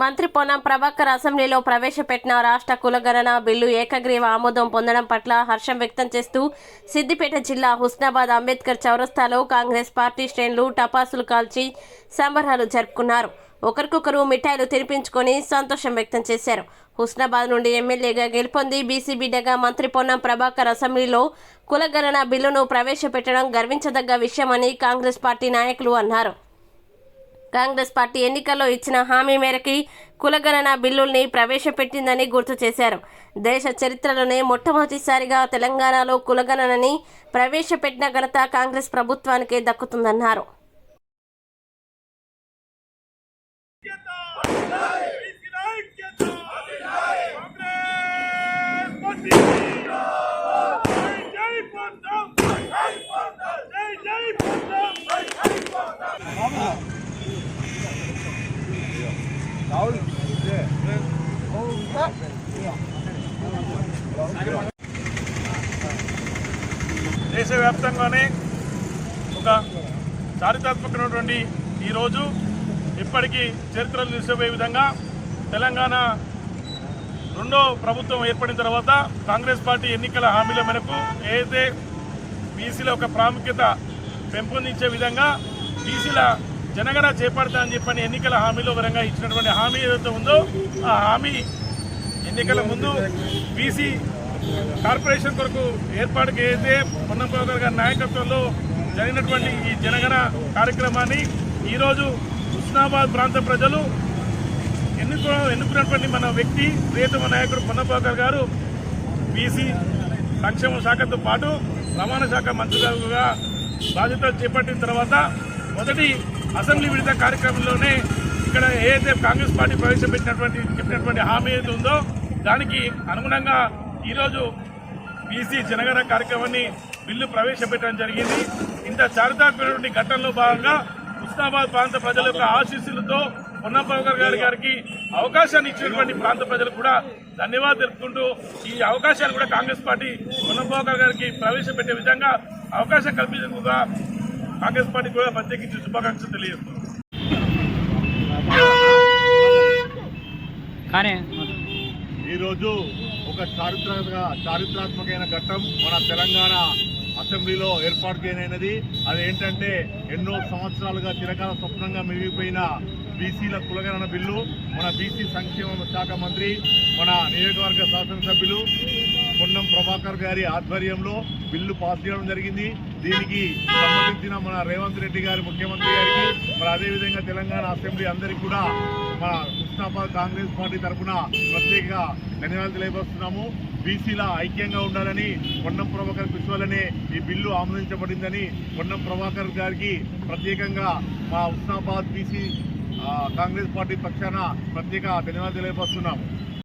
మంత్రి పొన్నం ప్రభాకర్ అసెంబ్లీలో ప్రవేశపెట్టిన రాష్ట్ర కులగణన బిల్లు ఏకగ్రీవ ఆమోదం పొందడం పట్ల హర్షం వ్యక్తం చేస్తూ సిద్దిపేట జిల్లా హుస్నాబాద్ అంబేద్కర్ చౌరస్తాలో కాంగ్రెస్ పార్టీ శ్రేణులు టపాసులు కాల్చి సంబరాలు జరుపుకున్నారు. ఒకరికొకరు మిఠాయిలు తినిపించుకొని సంతోషం వ్యక్తం చేశారు. హుస్నాబాద్ నుండి ఎమ్మెల్యేగా గెలుపొంది బీసీ బిడ్డగా మంత్రి పొన్నం ప్రభాకర్ అసెంబ్లీలో కులగణన బిల్లును ప్రవేశపెట్టడం గర్వించదగ్గ విషయమని కాంగ్రెస్ పార్టీ నాయకులు అన్నారు. కాంగ్రెస్ పార్టీ ఎన్నికల్లో ఇచ్చిన హామీ మేరకి కులగణన బిల్లుల్ని ప్రవేశపెట్టిందని గుర్తు చేశారు. దేశ చరిత్రలోనే మొట్టమొదటిసారిగా తెలంగాణలో కులగణనని ప్రవేశపెట్టిన ఘనత కాంగ్రెస్ ప్రభుత్వానికే దక్కుతుందన్నారు. దేశవ్యాప్తంగానే ఒక చారిత్రాత్మకమైనటువంటి ఈరోజు ఇప్పటికీ చరిత్రలు నిలిచిపోయే విధంగా తెలంగాణ రెండో ప్రభుత్వం ఏర్పడిన తర్వాత కాంగ్రెస్ పార్టీ ఎన్నికల హామీల మేరకు ఏదైతే బీసీల ఒక ప్రాముఖ్యత పెంపొందించే విధంగా బీసీల జనగణ చేపడతానని చెప్పని ఎన్నికల హామీలో వరంగా ఇచ్చినటువంటి హామీ ఏదైతే ఉందో ఆ హామీ ఎన్నికల ముందు బీసీ కార్పొరేషన్ కొరకు ఏర్పాటుకి అయితే పొన్నంబాబు గారి నాయకత్వంలో జరిగినటువంటి ఈ జనగణ కార్యక్రమాన్ని ఈరోజు హుస్నాబాద్ ప్రాంత ప్రజలు ఎన్నుకో ఎన్నుకున్నటువంటి మన వ్యక్తి ప్రియతమ నాయకుడు పొన్నం గారు బీసీ సంక్షేమ శాఖతో పాటు రవాణా శాఖ మంత్రిగా బాధ్యతలు చేపట్టిన తర్వాత మొదటి అసెంబ్లీ విడత కార్యక్రమంలోనే ఇక్కడ ఏదైతే కాంగ్రెస్ పార్టీ ప్రవేశపెట్టినటువంటి చెప్పినటువంటి హామీ ఏదైతే ఉందో దానికి అనుగుణంగా ఈరోజు బీసీ జనగణ కార్యక్రమాన్ని బిల్లు ప్రవేశపెట్టడం జరిగింది. ఇంత చారిత్రాత్మకమైనటువంటి ఘటనలో భాగంగా హుస్నాబాద్ ప్రాంత ప్రజల యొక్క ఆశీస్సులతో పొన్నం గారి గారికి అవకాశాన్ని ఇచ్చినటువంటి ప్రాంత ప్రజలు కూడా ధన్యవాదాలు తెలుపుకుంటూ ఈ అవకాశాలు కూడా కాంగ్రెస్ పార్టీ పొన్నం గారికి ప్రవేశపెట్టే విధంగా అవకాశం కల్పించేందుకు కాంగ్రెస్ పార్టీ కూడా ప్రత్యేకించి శుభాకాంక్షలు తెలియజేస్తున్నాం. కానీ ఈరోజు ఒక చారిత్రక చారిత్రాత్మకమైన ఘట్టం మన తెలంగాణ అసెంబ్లీలో ఏర్పాటు చేయనైనది. అదేంటంటే ఎన్నో సంవత్సరాలుగా చిరకాల స్వప్నంగా మిగిలిపోయిన బీసీల కులగణన బిల్లు మన బీసీ సంక్షేమ శాఖ మంత్రి మన నియోజకవర్గ శాసనసభ్యులు పొన్నం ప్రభాకర్ గారి ఆధ్వర్యంలో బిల్లు పాస్ చేయడం జరిగింది. దీనికి సంబంధించిన మన రేవంత్ రెడ్డి గారి ముఖ్యమంత్రి గారికి మరి అదేవిధంగా తెలంగాణ అసెంబ్లీ అందరికీ కూడా మన హుస్నాబాద్ కాంగ్రెస్ పార్టీ తరఫున ప్రత్యేక ధన్యవాదాలు తెలియపరుస్తున్నాము. బీసీల ఐక్యంగా ఉండాలని పొన్నం ప్రభాకర్ విశ్వాలనే ఈ బిల్లు ఆమోదించబడిందని పొన్నం ప్రభాకర్ గారికి ప్రత్యేకంగా మా ఉస్నాబాద్ బీసీ కాంగ్రెస్ పార్టీ పక్షాన ప్రత్యేక ధన్యవాదాలు తెలియపరుస్తున్నాము.